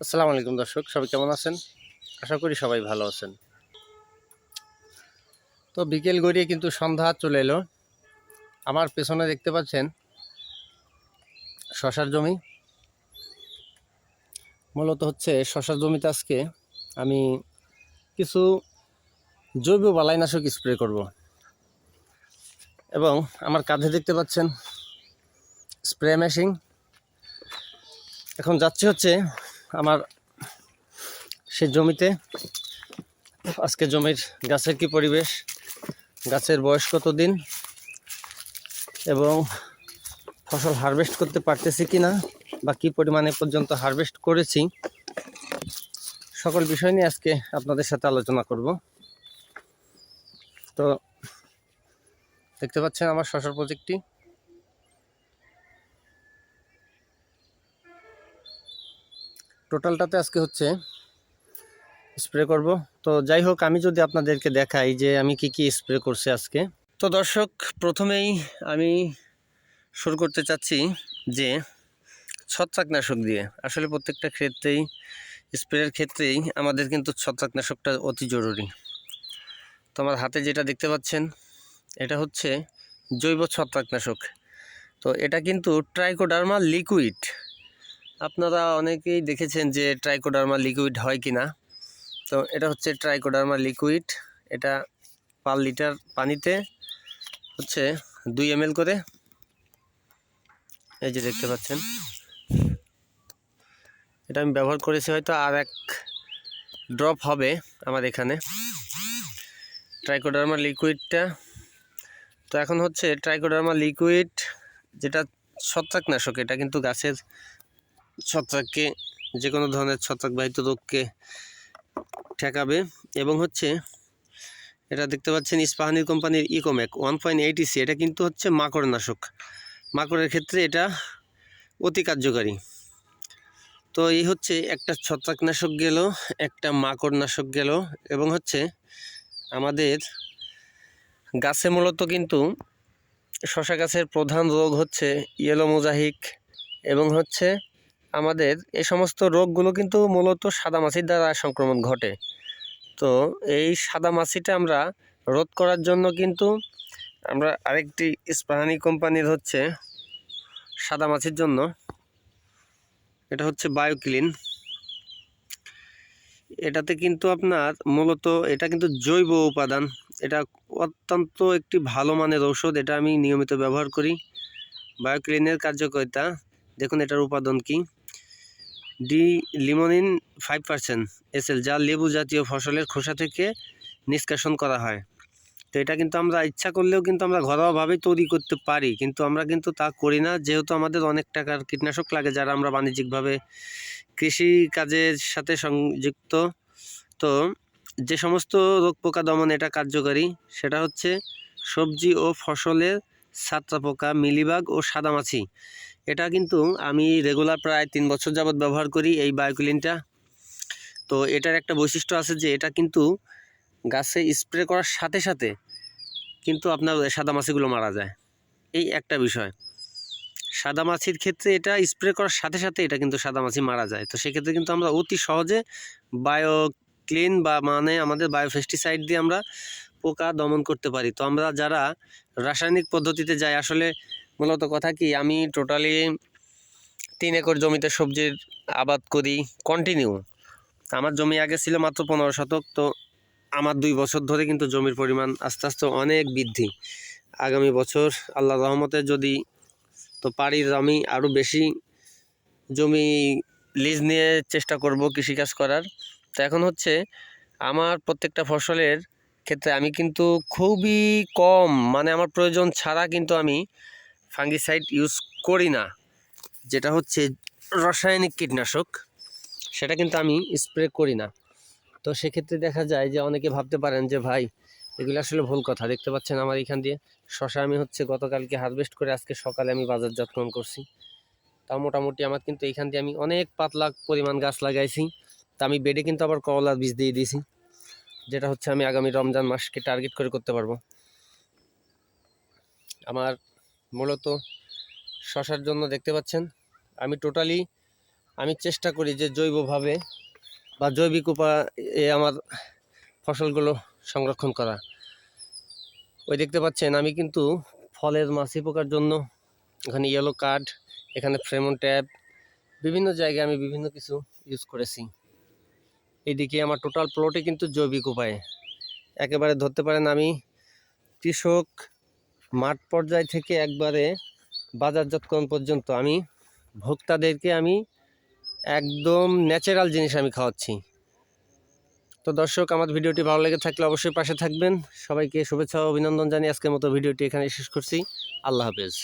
আসসালামু আলাইকুম দর্শক, সবাই কেমন আছেন? আশা করি সবাই ভালো আছেন। তো বিকেল গড়িয়ে কিন্তু সন্ধ্যা চলে এলো। আমার পেছনে দেখতে পাচ্ছেন শশার জমি। মূলত হচ্ছে শশার জমিতে আজকে আমি কিছু জৈব বালাইনাশক স্প্রে করব। এবং আমার কাঁধে দেখতে পাচ্ছেন স্প্রে মেশিন। এখন যাচ্ছে হচ্ছে আমার সে জমিতে আজকে জমির গাছের কি পরিবেশ, গাছের বয়স কত দিন এবং ফসল হারভেস্ট করতে পারতেছি কি না বা কী পরিমাণে পর্যন্ত হারভেস্ট করেছি, সকল বিষয় নিয়ে আজকে আপনাদের সাথে আলোচনা করব। তো দেখতে পাচ্ছেন আমার শশার প্রজেক্টটি। টোটালটাতে আজকে হচ্ছে স্প্রে করব। তো যাই হোক, আমি যদি আপনাদেরকে দেখাই যে আমি কি কি স্প্রে করছি আজকে। তো দর্শক, প্রথমেই আমি শুরু করতে চাচ্ছি যে ছত্রাকনাশক দিয়ে। আসলে প্রত্যেকটা ক্ষেত্রেই, স্প্রের ক্ষেত্রেই আমাদের কিন্তু ছত্রাকনাশকটা অতি জরুরি। তো আমার হাতে যেটা দেখতে পাচ্ছেন, এটা হচ্ছে জৈব ছত্রাকনাশক। তো এটা কিন্তু ট্রাইকোডার্মা লিকুইড আপনারা অনেকেই দেখেছেন যে ট্রাইকোডার্মা লিকুইড হয় কি না তো এটা হচ্ছে ট্রাইকোডার্মা লিকুইড এটা পার লিটার পানিতে হচ্ছে দুই এম করে। এই যে দেখতে পাচ্ছেন। এটা আমি ব্যবহার করেছি হয়তো আর এক ড্রপ হবে আমার এখানে। ট্রাইকোডার্মা লিকুইডটা তো এখন হচ্ছে ট্রাইকোডার্মা লিকুইড যেটা ছত্রাকনাশক, এটা কিন্তু গাছের ছত্রাককে যে কোনো ধরনের ছত্রাকবাহিত রোগকে ঠেকাবে এবং হচ্ছে এটা দেখতে পাচ্ছেন ইস্পাহানির কোম্পানির ইকোম্যাক ওয়ান পয়েন্ট এটা কিন্তু হচ্ছে মাকড়নাশক। মাকড়ের ক্ষেত্রে এটা অতি কার্যকারী। তো এই হচ্ছে একটা ছত্রাকনাশক গেল, একটা মাকড়নাশক গেল এবং হচ্ছে আমাদের গাছে মূলত কিন্তু শশা গাছের প্রধান রোগ হচ্ছে ইয়েলো মোজাহিক এবং হচ্ছে আমাদের এই সমস্ত রোগগুলো কিন্তু মূলত সাদা মাছির দ্বারা সংক্রমণ ঘটে। তো এই সাদা মাছিটা আমরা রোধ করার জন্য কিন্তু আমরা আরেকটি ইস্পাহানি কোম্পানির হচ্ছে সাদা মাছির জন্য। এটা হচ্ছে বায়োক্লিন। এটাতে কিন্তু আপনার মূলত এটা কিন্তু জৈব উপাদান। এটা অত্যন্ত একটি ভালো মানের ঔষধ, এটা আমি নিয়মিত ব্যবহার করি। বায়োক্লিনের কার্যকারিতা, দেখুন এটার উপাদান কি। D limonene five percent SL, যা লেবু জাতীয় ফসলের খোসা থেকে নিষ্কাশন করা হয়। তো এটা কিন্তু আমরা ইচ্ছা করলেও কিন্তু আমরা ঘরোয়াভাবেই তৈরি করতে পারি, কিন্তু আমরা কিন্তু তা করি না, যেহেতু আমাদের অনেক টাকার কীটনাশক লাগে যারা আমরা বাণিজ্যিকভাবে কৃষি কাজের সাথে সংযুক্ত। তো যে সমস্ত রোগ পোকা দমন এটা কার্যকারী, সেটা হচ্ছে সবজি ও ফসলের ছাত্রা পোকা মিলিবাগ ও সাদামাছি। এটা কিন্তু আমি রেগুলার প্রায় তিন বছর যাবৎ ব্যবহার করি এই বায়োক্লিনটা তো এটার একটা বৈশিষ্ট্য আছে যে এটা কিন্তু গাছে স্প্রে করার সাথে সাথে কিন্তু আপনার সাদা মাছিগুলো মারা যায়। এই একটা বিষয়। সাদা মাছির ক্ষেত্রে এটা স্প্রে করার সাথে সাথে এটা কিন্তু সাদা মাছি মারা যায়। তো সেক্ষেত্রে কিন্তু আমরা অতি সহজে বায়ো ক্লিন বা মানে আমাদের বায়োফেস্টিসাইড দিয়ে আমরা পোকা দমন করতে পারি। তো আমরা যারা রাসায়নিক পদ্ধতিতে যাই, আসলে মূলত কথা কি, আমি টোটালি তিন একর জমিতে সবজির আবাদ করি কন্টিনিউ আমার জমি আগে ছিল মাত্র পনেরো শতক, তো আমার দুই বছর ধরে কিন্তু জমির পরিমাণ আস্তে আস্তে অনেক বৃদ্ধি। আগামী বছর আল্লাহ রহমতে যদি তো পারির আমি আরও বেশি জমি লিজ নিয়ে চেষ্টা করব কৃষিকাজ করার। তো এখন হচ্ছে আমার প্রত্যেকটা ফসলের ক্ষেত্রে আমি কিন্তু খুবই কম মানে আমার প্রয়োজন ছাড়া কিন্তু আমি ফাঙ্গিসাইড ইউজ করি না। যেটা হচ্ছে রাসায়নিক কীটনাশক, সেটা কিন্তু আমি স্প্রে করি না। তো সেক্ষেত্রে দেখা যায় যে অনেকে ভাবতে পারেন যে, ভাই, এগুলো আসলে ভুল কথা। দেখতে পাচ্ছেন আমার এখান দিয়ে শশা আমি হচ্ছে গতকালকে হারভেস্ট করে আজকে সকালে আমি বাজারজাতকরণ করছি। তাও মোটামুটি আমার কিন্তু এইখান দিয়ে আমি অনেক পাতলা পরিমাণ গাছ লাগাইছি। তা আমি বেডে কিন্তু আবার করলার বীজ দিয়ে দিয়েছি। যেটা হচ্ছে আমি আগামী রমজান মাসকে টার্গেট করে করতে পারব। আমার মূলত শশার জন্য দেখতে পাচ্ছেন, আমি টোটালি আমি চেষ্টা করি যে জৈবভাবে বা জৈবিক উপায়ে আমার ফসলগুলো সংরক্ষণ করা। ওই দেখতে পাচ্ছেন, আমি কিন্তু ফলের মাছি পোকার জন্য এখানে ইয়েলো কার্ড এখানে ফ্রেমন ট্যাব বিভিন্ন জায়গায় আমি বিভিন্ন কিছু ইউজ করেছি। এইদিকে আমার টোটাল প্লটে কিন্তু জৈবিক উপায়ে। একেবারে ধরতে পারেন আমি কৃষক মাঠ পর্যায় থেকে একবারে বাজারজাতকরণ পর্যন্ত। আমি ভোক্তাদেরকে আমি একদম ন্যাচারাল জিনিস আমি খাওয়াচ্ছি। তো দর্শক, আমার ভিডিওটি ভালো লেগে থাকলে অবশ্যই পাশে থাকবেন। সবাইকে শুভেচ্ছা অভিনন্দন জানিয়ে আজকের মতো ভিডিওটি এখানে শেষ করছি। আল্লাহ হাফেজ।